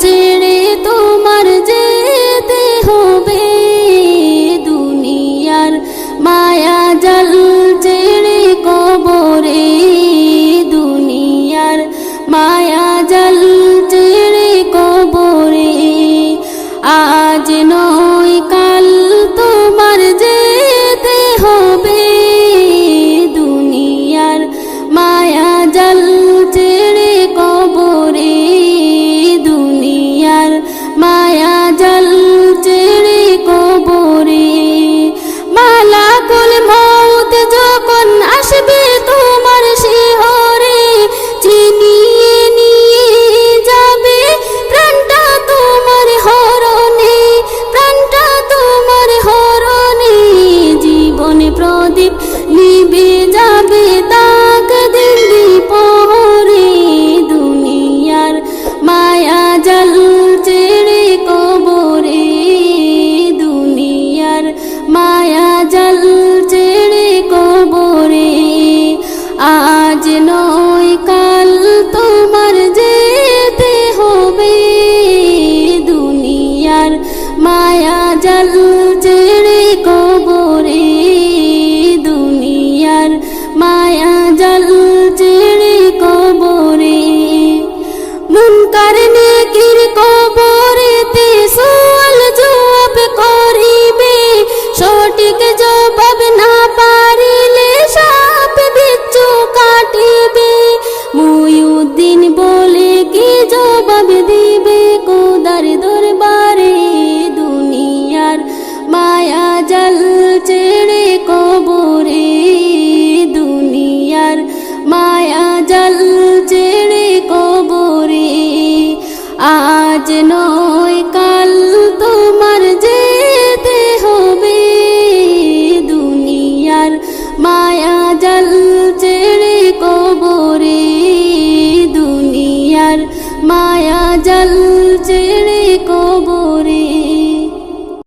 ছেড়ে তোমার যেতে হবে। দুনিয়ার মায়া জাল ছেড়ে কবরে। দুনিয়ার মায়া জাল ছেড়ে কবরে। আজ নয় কাল তোমার যে জাল্লা নয় কাল তোমার যেতে হবে। দুনিয়ার মায়া জাল ছেড়ে কবরে। দুনিয়ার মায়া জাল ছেড়ে